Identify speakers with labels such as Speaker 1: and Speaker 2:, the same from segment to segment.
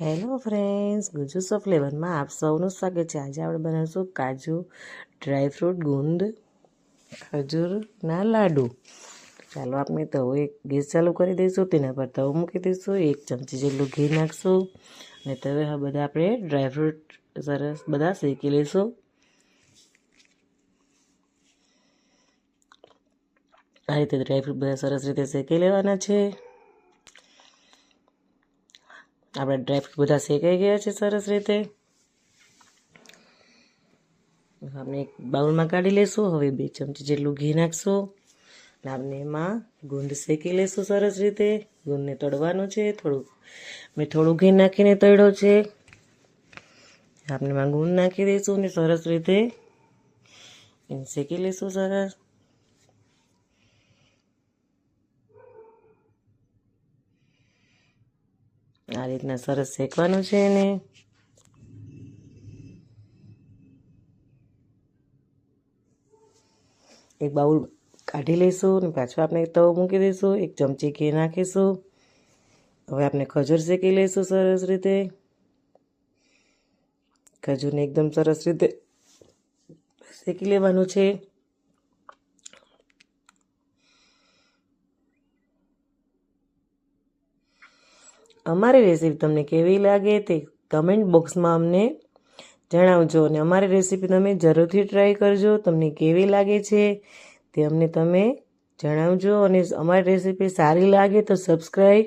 Speaker 1: Hello friends Gujjus of ફ્લેવરમાં આપ સૌનું સ્વાગત છે. આજે આપણે બનાવીશું કાજુ ડ્રાયફ્રૂટ ગુંદ ખજૂરના લાડુ. ચાલો આપણે તવો એક ગેસ ચાલુ કરી દઈશું. તેના પર તવો મૂકી દઈશું. એક ચમચી જેટલું ઘી નાખશું. અને તવે હવે બધા આપણે ડ્રાયફ્રૂટ સરસ બધા શેકી લઈશું. આ રીતે ડ્રાયફ્રૂટ બધા સરસ રીતે શેકી લેવાના છે. આપણે ડ્રાયફ્રૂટ બધા શેકાઈ ગયા છે સરસ રીતે. આપણે એક બાઉલમાં કાઢી લઈશું હવે બે ચમચી જેટલું ઘી નાખશું. અને આપણે એમાં ગુંદ શેકી લઈશું સરસ રીતે. ગુંદને તળવાનું છે, થોડુંક. મેં થોડું ઘી નાખીને તળ્યો છે. આપણે એમાં ગુંદ નાખી દઈશું ને સરસ રીતે. એને શેકી લઈશું સરસ. આ રીતના સરસ શેકવાનું છે એને. એક બાઉલ કાઢી લઈશું અને પાછું આપણે તવો મૂકી દઈશું એક ચમચી ઘી નાખીશું. હવે આપણે ખજૂર શેકી લઈશું સરસ રીતે. ખજૂરને એકદમ સરસ રીતે શેકી લેવાનું છે. અમારી રેસીપી તમને કેવી લાગે તે કમેન્ટ બોક્સમાં અમને જણાવજો અને અમારી રેસીપી તમે જરૂરથી ટ્રાય કરજો, તમને કેવી લાગે છે તે અમને તમે જણાવજો અને અમારી રેસીપી સારી લાગે તો સબસ્ક્રાઈબ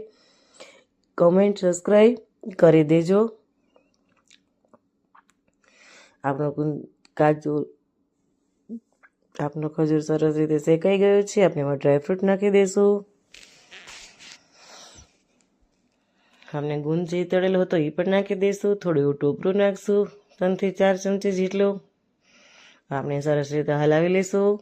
Speaker 1: કમેન્ટ સબસ્ક્રાઈબ કરી દેજો. આપણો કાજુ, આપણો ખજૂર સરસ રીતે શેકાઈ ગયો છે, આપણે એમાં ડ્રાયફ્રૂટ નાખી દઈશું આપણે ગુંદ જે તળેલો હતો એ પણ નાખી દઈશું. થોડું એવું ટોપરું નાખશું. ત્રણથી ચાર ચમચી જેટલું આપણે સરસ રીતે હલાવી લઈશું.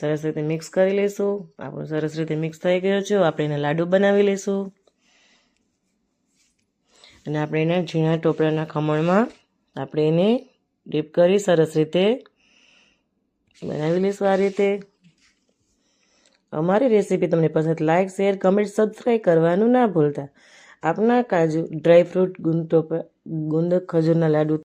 Speaker 1: સરસ રીતે મિક્સ કરી લઈશું. આપણું સરસ રીતે મિક્સ થઈ ગયો છે. આપણે એના લાડુ બનાવી લઈશું. અને આપણે એને ઝીણા ટોપરાના ખમણમાં આપણે એને ડીપ કરી સરસ રીતે બનાવી લઈશું આ રીતે. અમારી રેસીપી તમને પસંદ લાઇક શેર, કમેન્ટ સબસ્ક્રાઈબ કરવાનું ના ભૂલતા. આપના કાજુ ડ્રાયફ્રૂટ ગુંદ ગુંદ ખજૂરના લાડુ